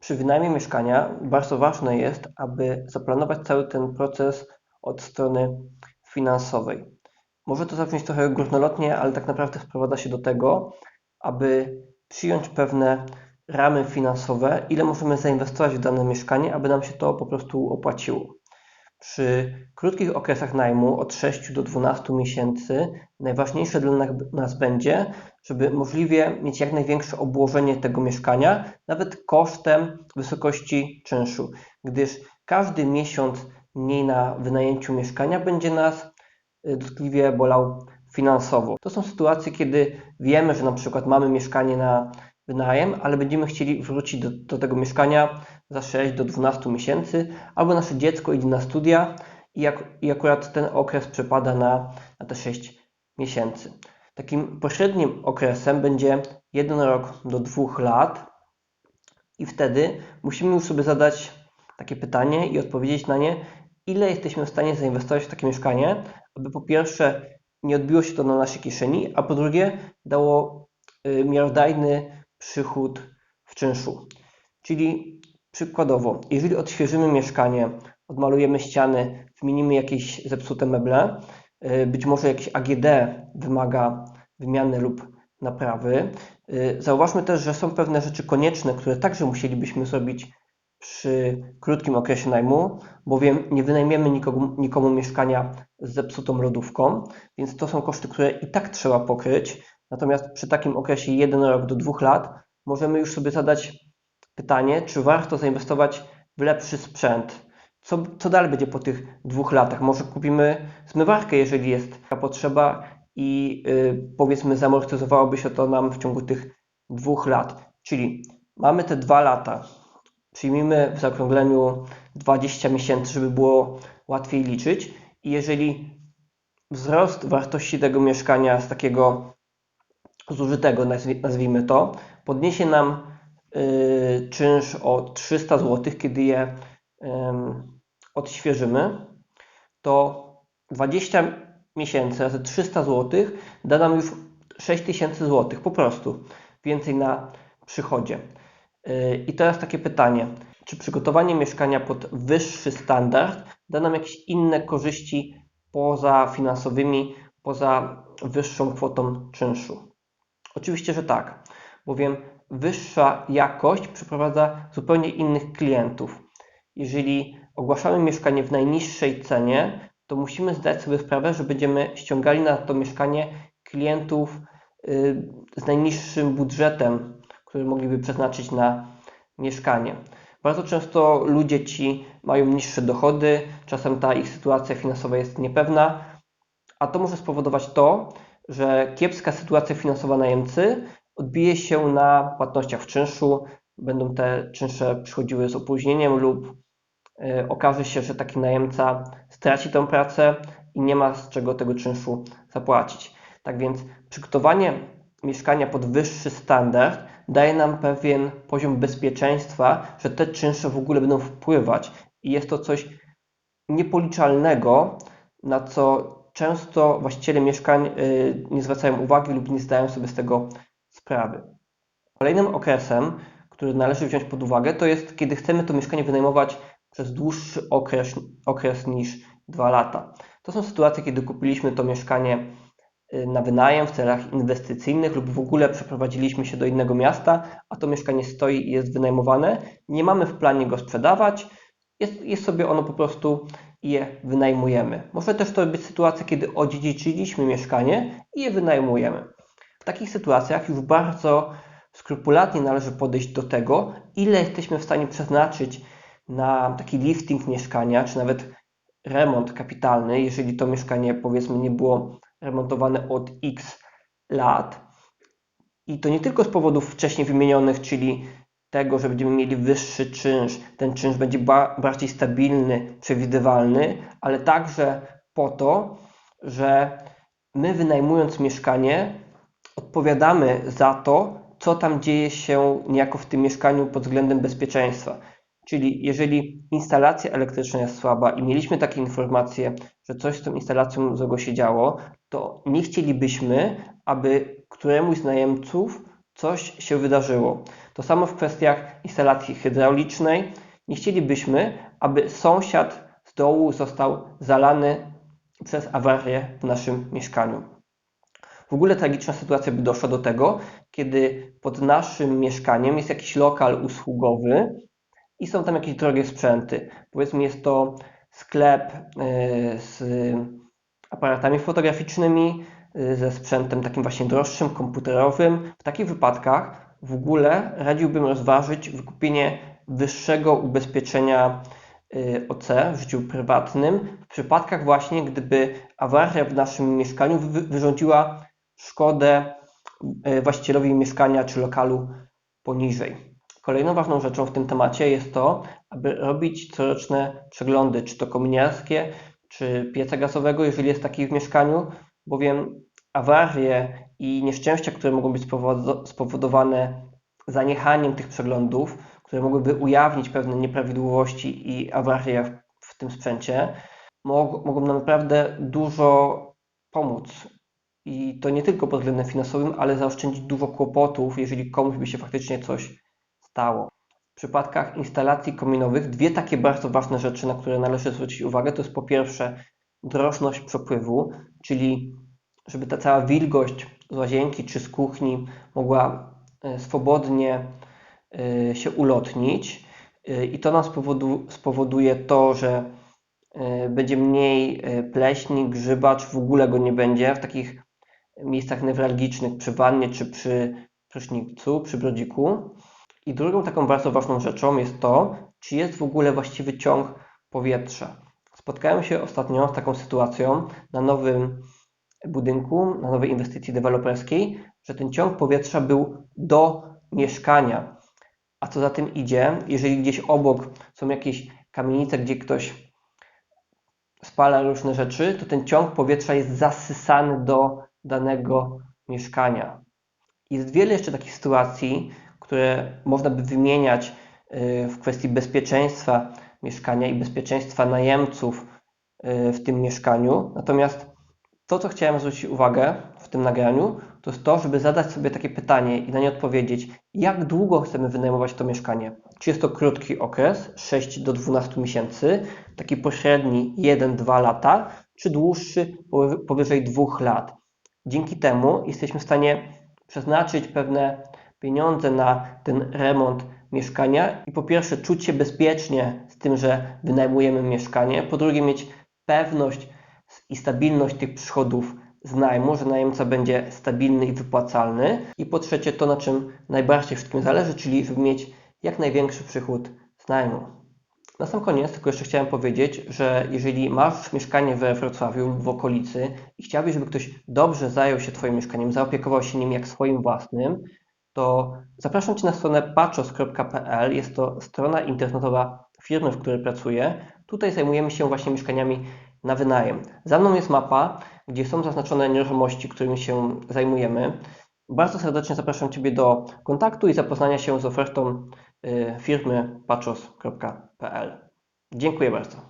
Przy wynajmie mieszkania bardzo ważne jest, aby zaplanować cały ten proces od strony finansowej. Może to zabrzmieć trochę górnolotnie, ale tak naprawdę sprowadza się do tego, aby przyjąć pewne ramy finansowe, ile możemy zainwestować w dane mieszkanie, aby nam się to po prostu opłaciło. Przy krótkich okresach najmu od 6 do 12 miesięcy najważniejsze dla nas będzie, żeby możliwie mieć jak największe obłożenie tego mieszkania, nawet kosztem wysokości czynszu, gdyż każdy miesiąc mniej na wynajęciu mieszkania będzie nas y, dotkliwie bolał finansowo. To są sytuacje, kiedy wiemy, że na przykład mamy mieszkanie na wynajem, ale będziemy chcieli wrócić do, do tego mieszkania za 6 do 12 miesięcy, albo nasze dziecko idzie na studia i, jak, i akurat ten okres przypada na, na te 6 miesięcy. Takim pośrednim okresem będzie jeden rok do dwóch lat i wtedy musimy już sobie zadać takie pytanie i odpowiedzieć na nie, ile jesteśmy w stanie zainwestować w takie mieszkanie, aby po pierwsze nie odbiło się to na naszej kieszeni, a po drugie dało y, miarodajny przychód w czynszu. Czyli przykładowo, jeżeli odświeżymy mieszkanie, odmalujemy ściany, wymienimy jakieś zepsute meble, y, być może jakieś AGD wymaga wymiany lub naprawy. Y, zauważmy też, że są pewne rzeczy konieczne, które także musielibyśmy zrobić przy krótkim okresie najmu, bowiem nie wynajmiemy nikomu, nikomu mieszkania z zepsutą lodówką, więc to są koszty, które i tak trzeba pokryć. Natomiast przy takim okresie 1 rok do 2 lat możemy już sobie zadać pytanie, czy warto zainwestować w lepszy sprzęt. Co, co dalej będzie po tych dwóch latach? Może kupimy zmywarkę, jeżeli jest taka potrzeba i yy, powiedzmy zamortyzowałoby się to nam w ciągu tych dwóch lat. Czyli mamy te dwa lata, Przyjmijmy w zaokrągleniu 20 miesięcy, żeby było łatwiej liczyć. I jeżeli wzrost wartości tego mieszkania z takiego zużytego, nazwijmy to, podniesie nam yy, czynsz o 300 zł, kiedy je odświeżymy, to 20 miesięcy razy 300 zł da nam już 6000 zł, po prostu więcej na przychodzie. Yy, I teraz takie pytanie, czy przygotowanie mieszkania pod wyższy standard da nam jakieś inne korzyści poza finansowymi, poza wyższą kwotą czynszu? Oczywiście, że tak, bowiem wyższa jakość przeprowadza zupełnie innych klientów. Jeżeli ogłaszamy mieszkanie w najniższej cenie, to musimy zdać sobie sprawę, że będziemy ściągali na to mieszkanie klientów yy, z najniższym budżetem który mogliby przeznaczyć na mieszkanie. Bardzo często ludzie ci mają niższe dochody, czasem ta ich sytuacja finansowa jest niepewna, a to może spowodować to, że kiepska sytuacja finansowa najemcy odbije się na płatnościach w czynszu, będą te czynsze przychodziły z opóźnieniem lub y, okaże się, że taki najemca straci tę pracę i nie ma z czego tego czynszu zapłacić. Tak więc przygotowanie mieszkania pod wyższy standard daje nam pewien poziom bezpieczeństwa, że te czynsze w ogóle będą wpływać i jest to coś niepoliczalnego, na co często właściciele mieszkań y, nie zwracają uwagi lub nie zdają sobie z tego sprawy. Kolejnym okresem, który należy wziąć pod uwagę, to jest kiedy chcemy to mieszkanie wynajmować przez dłuższy okres, okres niż 2 lata. To są sytuacje, kiedy kupiliśmy to mieszkanie Y, na wynajem w celach inwestycyjnych lub w ogóle przeprowadziliśmy się do innego miasta, a to mieszkanie stoi i jest wynajmowane. Nie mamy w planie go sprzedawać, jest, jest sobie ono po prostu i je wynajmujemy. Może też to być sytuacja, kiedy odziedziczyliśmy mieszkanie i je wynajmujemy. W takich sytuacjach już bardzo skrupulatnie należy podejść do tego, ile jesteśmy w stanie przeznaczyć na taki lifting mieszkania, czy nawet remont kapitalny, jeżeli to mieszkanie powiedzmy nie było remontowane od X lat. I to nie tylko z powodów wcześniej wymienionych, czyli tego, że będziemy mieli wyższy czynsz, ten czynsz będzie ba bardziej stabilny, przewidywalny, ale także po to, że my wynajmując mieszkanie odpowiadamy za to, co tam dzieje się niejako w tym mieszkaniu pod względem bezpieczeństwa. Czyli jeżeli instalacja elektryczna jest słaba i mieliśmy takie informacje, że coś z tą instalacją złego się działo, to nie chcielibyśmy, aby któremuś z najemców coś się wydarzyło. To samo w kwestiach instalacji hydraulicznej. Nie chcielibyśmy, aby sąsiad z dołu został zalany przez awarię w naszym mieszkaniu. W ogóle tragiczna sytuacja by doszła do tego, kiedy pod naszym mieszkaniem jest jakiś lokal usługowy i są tam jakieś drogie sprzęty. Powiedzmy, jest to sklep y, z aparatami fotograficznymi, ze sprzętem takim właśnie droższym, komputerowym. W takich wypadkach w ogóle radziłbym rozważyć wykupienie wyższego ubezpieczenia y, OC w życiu prywatnym, w przypadkach właśnie, gdyby awaria w naszym mieszkaniu wy- wyrządziła szkodę y, właścicielowi mieszkania czy lokalu poniżej. Kolejną ważną rzeczą w tym temacie jest to, aby robić coroczne przeglądy, czy to kominiarskie, czy pieca gazowego, jeżeli jest taki w mieszkaniu, bowiem awarie i nieszczęścia, które mogą być spowodo- spowodowane zaniechaniem tych przeglądów, które mogłyby ujawnić pewne nieprawidłowości i awarie w, tym sprzęcie, mog- mogą nam naprawdę dużo pomóc. I to nie tylko pod względem finansowym, ale zaoszczędzić dużo kłopotów, jeżeli komuś by się faktycznie coś stało. W przypadkach instalacji kominowych dwie takie bardzo ważne rzeczy, na które należy zwrócić uwagę, to jest po pierwsze drożność przepływu, czyli żeby ta cała wilgoć z łazienki czy z kuchni mogła e, swobodnie e, się ulotnić E, i to spowodu, spowoduje to, że będzie mniej pleśni, grzyba, czy w ogóle go nie będzie w takich miejscach newralgicznych przy wannie czy przy prysznicu, przy brodziku. I drugą taką bardzo ważną rzeczą jest to, czy jest w ogóle właściwy ciąg powietrza. Spotkałem się ostatnio z taką sytuacją na nowym budynku, na nowej inwestycji deweloperskiej, że ten ciąg powietrza był do mieszkania. A co za tym idzie, jeżeli gdzieś obok są jakieś kamienice, gdzie ktoś spala różne rzeczy, to ten ciąg powietrza jest zasysany do danego mieszkania. Jest wiele jeszcze takich sytuacji, które można by wymieniać y, w kwestii bezpieczeństwa mieszkania i bezpieczeństwa najemców y, w tym mieszkaniu. Natomiast to, co chciałem zwrócić uwagę w tym nagraniu, to jest to, żeby zadać sobie takie pytanie i na nie odpowiedzieć, jak długo chcemy wynajmować to mieszkanie. Czy jest to krótki okres, 6 do 12 miesięcy, taki pośredni 1-2 lata, czy dłuższy, powy- powyżej 2 lat. Dzięki temu jesteśmy w stanie przeznaczyć pewne pieniądze na ten remont mieszkania i po pierwsze czuć się bezpiecznie z tym, że wynajmujemy mieszkanie, po drugie mieć pewność i stabilność tych przychodów z najmu, że najemca będzie stabilny i wypłacalny i po trzecie to, na czym najbardziej wszystkim zależy, czyli żeby mieć jak największy przychód z najmu. Na sam koniec tylko jeszcze chciałem powiedzieć, że jeżeli masz mieszkanie we Wrocławiu lub w okolicy i chciałbyś, żeby ktoś dobrze zajął się Twoim mieszkaniem, zaopiekował się nim jak swoim własnym, to zapraszam Cię na stronę patchos.pl. Jest to strona internetowa firmy, w której pracuję. Tutaj zajmujemy się właśnie mieszkaniami na wynajem. Za mną jest mapa, gdzie są zaznaczone nieruchomości, którymi się zajmujemy. Bardzo serdecznie zapraszam Ciebie do kontaktu i zapoznania się z ofertą y, firmy patchos.pl. Dziękuję bardzo.